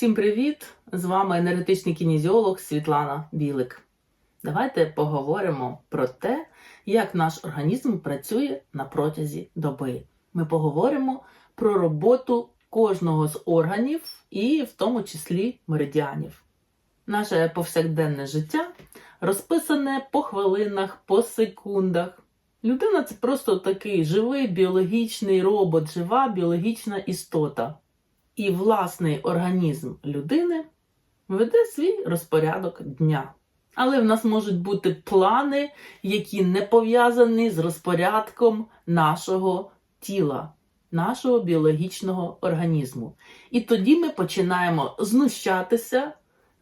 Всім привіт! З вами енергетичний кінезіолог Світлана Білик. Давайте поговоримо про те, як наш організм працює на протязі доби. Ми поговоримо про роботу кожного з органів і в тому числі меридіанів. Наше повсякденне життя розписане по хвилинах, по секундах. Людина це просто такий живий біологічний робот, жива біологічна істота. І власний організм людини веде свій розпорядок дня. Але в нас можуть бути плани, які не пов'язані з розпорядком нашого тіла, нашого біологічного організму. І тоді ми починаємо знущатися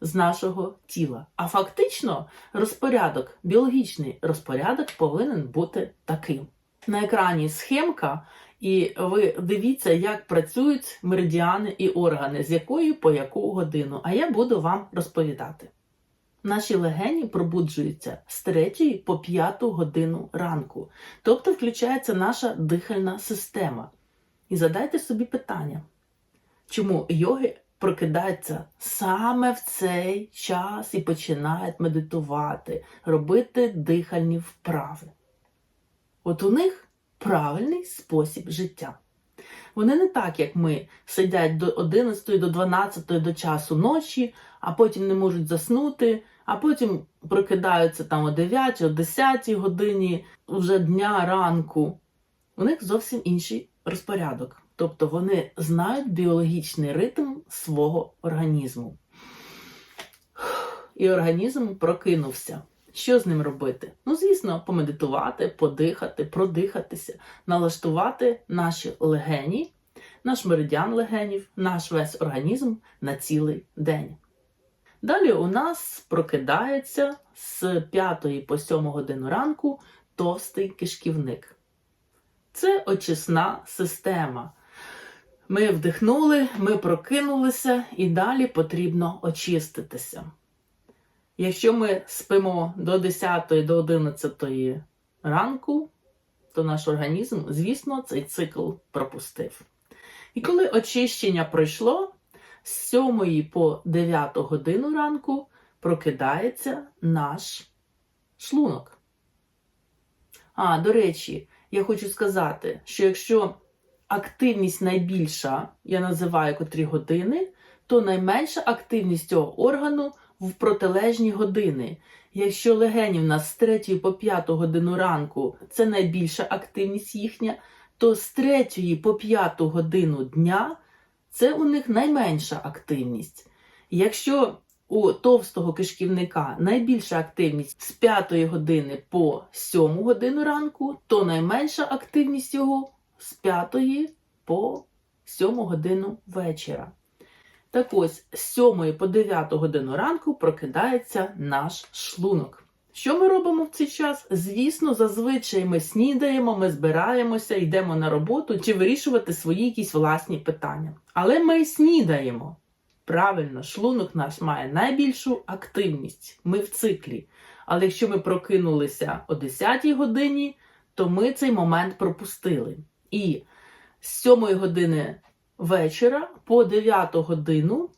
з нашого тіла. А фактично, розпорядок, біологічний розпорядок повинен бути таким. На екрані схемка, і ви дивіться, як працюють меридіани і органи, з якої по яку годину. А я буду вам розповідати. Наші легені пробуджуються з 3 по 5 годину ранку, тобто включається наша дихальна система. І задайте собі питання, чому йоги прокидаються саме в цей час і починають медитувати, робити дихальні вправи. От у них правильний спосіб життя. Вони не так, як ми, сидять до 11, до 12 до часу ночі, а потім не можуть заснути, а потім прокидаються там о 9, о 10 годині вже дня ранку. У них зовсім інший розпорядок. Тобто вони знають біологічний ритм свого організму. І організм прокинувся. Що з ним робити? Ну, звісно, помедитувати, подихати, продихатися, налаштувати наші легені, наш меридіан легенів, наш весь організм на цілий день. Далі у нас прокидається з 5 по 7 годину ранку товстий кишківник. Це очисна система. Ми вдихнули, ми прокинулися і далі потрібно очиститися. Якщо ми спимо до 10 до 11 ранку, то наш організм, звісно, цей цикл пропустив. І коли очищення пройшло, з 7 по 9 годину ранку прокидається наш шлунок. А, до речі, я хочу сказати, що якщо активність найбільша, я називаю котрі години, то найменша активність цього органу в протилежні години. Якщо легені в нас з 3 по 5 годину ранку це найбільша активність їхня, то з 3 по 5 годину дня це у них найменша активність. Якщо у товстого кишківника найбільша активність з 5 години по 7 годину ранку, то найменша активність його з 5 по 7 годину вечора. Так ось, з 7 по 9 годину ранку прокидається наш шлунок. Що ми робимо в цей час? Звісно, зазвичай ми снідаємо, ми збираємося, йдемо на роботу чи вирішувати свої якісь власні питання. Але ми снідаємо. Правильно, шлунок наш має найбільшу активність. Ми в циклі. Але якщо ми прокинулися о 10 годині, то ми цей момент пропустили. І з 7 години вечора по 9 годину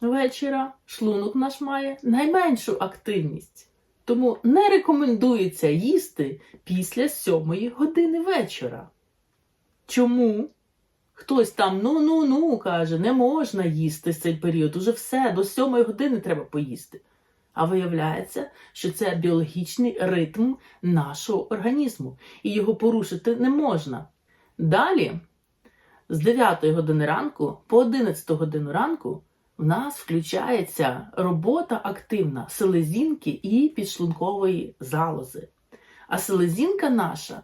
вечора шлунок наш має найменшу активність. Тому не рекомендується їсти після 7 години вечора. Чому? Хтось там ну-ну-ну каже, не можна їсти цей період, уже все, до 7 години треба поїсти. А виявляється, що це біологічний ритм нашого організму, і його порушити не можна. Далі, з 9 години ранку по 11 годину ранку, в нас включається робота активна селезінки і підшлункової залози. А селезінка наша,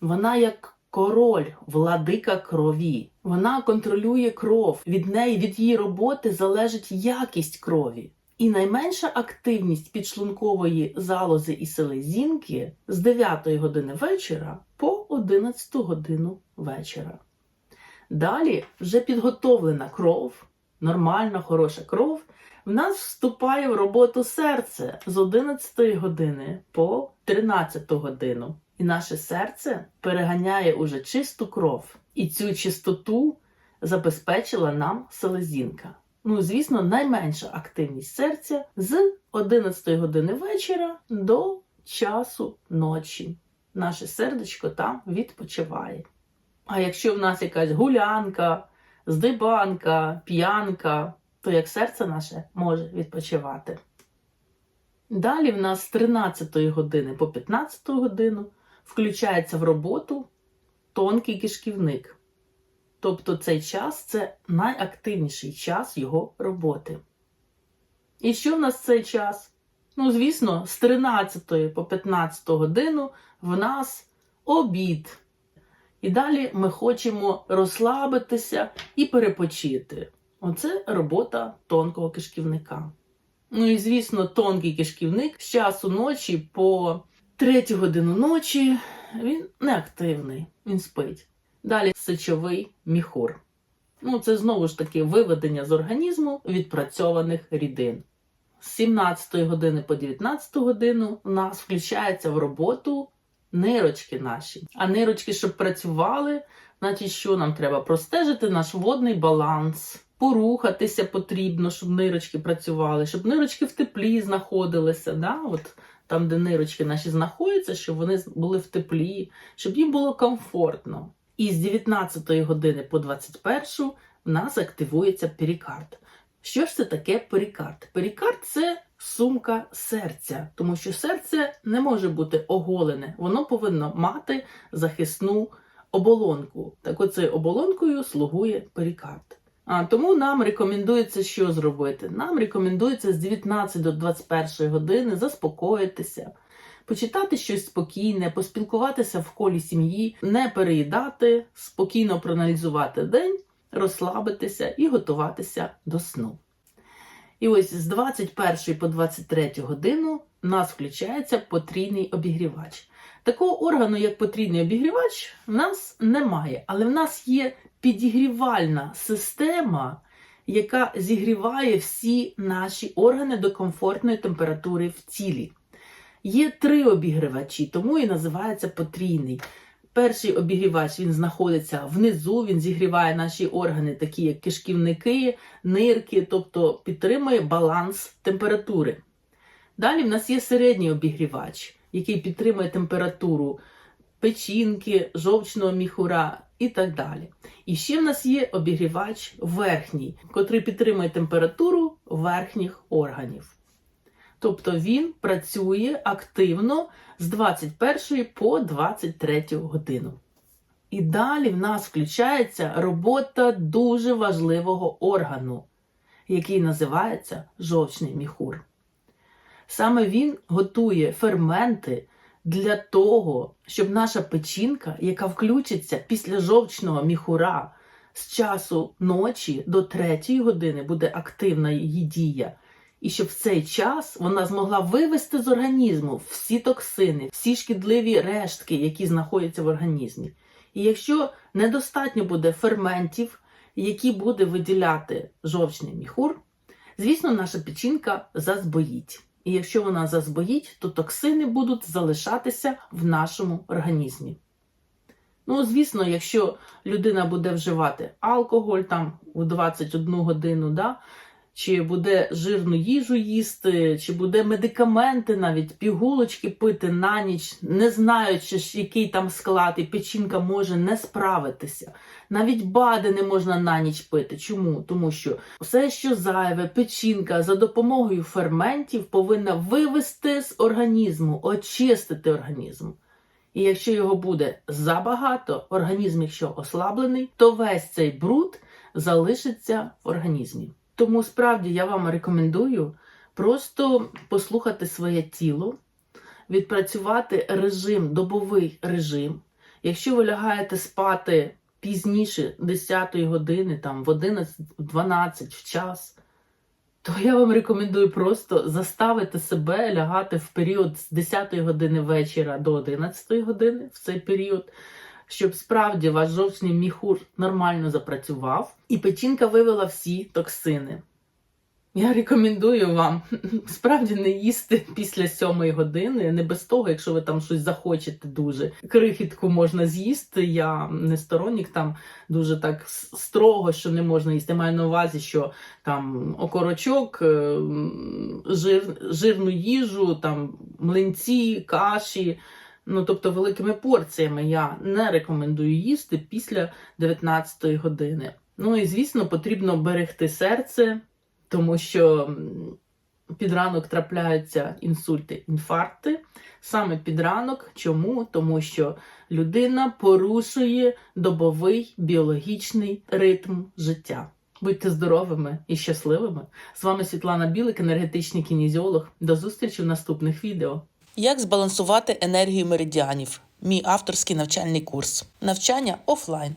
вона як король, владика крові. Вона контролює кров. Від неї, від її роботи залежить якість крові. І найменша активність підшлункової залози і селезінки з 9 години вечора по 11 годину вечора. Далі вже підготовлена кров, нормальна, хороша кров, в нас вступає в роботу серце з 11 години по 13 годину. І наше серце переганяє уже чисту кров. І цю чистоту забезпечила нам селезінка. Ну, звісно, найменша активність серця з 11 години вечора до часу ночі. Наше сердечко там відпочиває. А якщо в нас якась гулянка, здибанка, п'янка, то як серце наше може відпочивати. Далі в нас з 13 години по 15 годину включається в роботу тонкий кишківник. Тобто цей час це найактивніший час його роботи. І що в нас цей час? Ну, звісно, з 13 по 15 годину в нас обід. І далі ми хочемо розслабитися і перепочити. Оце робота тонкого кишківника. Ну і звісно, тонкий кишківник з часу ночі по 3 годину ночі він неактивний, він спить. Далі сечовий міхур. Ну, це знову ж таки виведення з організму відпрацьованих рідин. З 17 години по 19 годину у нас включається в роботу нирочки наші. А нирочки, щоб працювали, значить, що нам треба? Простежити наш водний баланс, порухатися потрібно, щоб нирочки працювали, щоб нирочки в теплі знаходилися. Да? От там, де нирочки наші знаходяться, щоб вони були в теплі, щоб їм було комфортно. І з 19 години по 21 в нас активується перикард. Що ж це таке перикард? Перикард це сумка серця, тому що серце не може бути оголене, воно повинно мати захисну оболонку. Так оцею оболонкою слугує перикард. А тому нам рекомендується що зробити? Нам рекомендується з 19 до 21 години заспокоїтися, почитати щось спокійне, поспілкуватися в колі сім'ї, не переїдати, спокійно проаналізувати день, розслабитися і готуватися до сну. І ось з 21 по 23 годину в нас включається потрійний обігрівач. Такого органу, як потрійний обігрівач, в нас немає, але в нас є підігрівальна система, яка зігріває всі наші органи до комфортної температури в тілі. Є три обігрівачі, тому і називається потрійний. Перший обігрівач він знаходиться внизу, він зігріває наші органи, такі як кишківники, нирки, тобто підтримує баланс температури. Далі в нас є середній обігрівач, який підтримує температуру печінки, жовчного міхура і так далі. І ще в нас є обігрівач верхній, котрий підтримує температуру верхніх органів. Тобто він працює активно з 21 по 23 годину. І далі в нас включається робота дуже важливого органу, який називається жовчний міхур. Саме він готує ферменти для того, щоб наша печінка, яка включиться після жовчного міхура з часу ночі до 3 години, буде активна її дія. І щоб в цей час вона змогла вивести з організму всі токсини, всі шкідливі рештки, які знаходяться в організмі. І якщо недостатньо буде ферментів, які буде виділяти жовчний міхур, звісно, наша печінка зазбоїть. І якщо вона зазбоїть, то токсини будуть залишатися в нашому організмі. Ну, звісно, якщо людина буде вживати алкоголь там у 21 годину, да, чи буде жирну їжу їсти, чи буде медикаменти, навіть пігулочки пити на ніч, не знаючи, який там склад, і печінка може не справитися. Навіть бади не можна на ніч пити. Чому? Тому що все, що зайве, печінка за допомогою ферментів повинна вивести з організму, очистити організм. І якщо його буде забагато, організм, якщо ослаблений, то весь цей бруд залишиться в організмі. Тому справді я вам рекомендую просто послухати своє тіло, відпрацювати режим, добовий режим. Якщо ви лягаєте спати пізніше 10 години, там в 11, в 12 в час, то я вам рекомендую просто заставити себе лягати в період з 10 години вечора до 11 години в цей період щоб справді ваш жовчний міхур нормально запрацював, і печінка вивела всі токсини. Я рекомендую вам справді не їсти після сьомої години, не без того, якщо ви там щось захочете дуже. Крихітку можна з'їсти. Я не сторонник там дуже так строго, що не можна їсти. Маю на увазі, що там окорочок, е, жир, жирну їжу, там млинці, каші. Ну, тобто великими порціями я не рекомендую їсти після 19 години. Ну і звісно, потрібно берегти серце, тому що під ранок трапляються інсульти, інфаркти. Саме під ранок. Чому? Тому що людина порушує добовий біологічний ритм життя. Будьте здоровими і щасливими. З вами Світлана Білик, енергетичний кінезіолог. До зустрічі в наступних відео. Як збалансувати енергію меридіанів? Мій авторський навчальний курс. Навчання офлайн.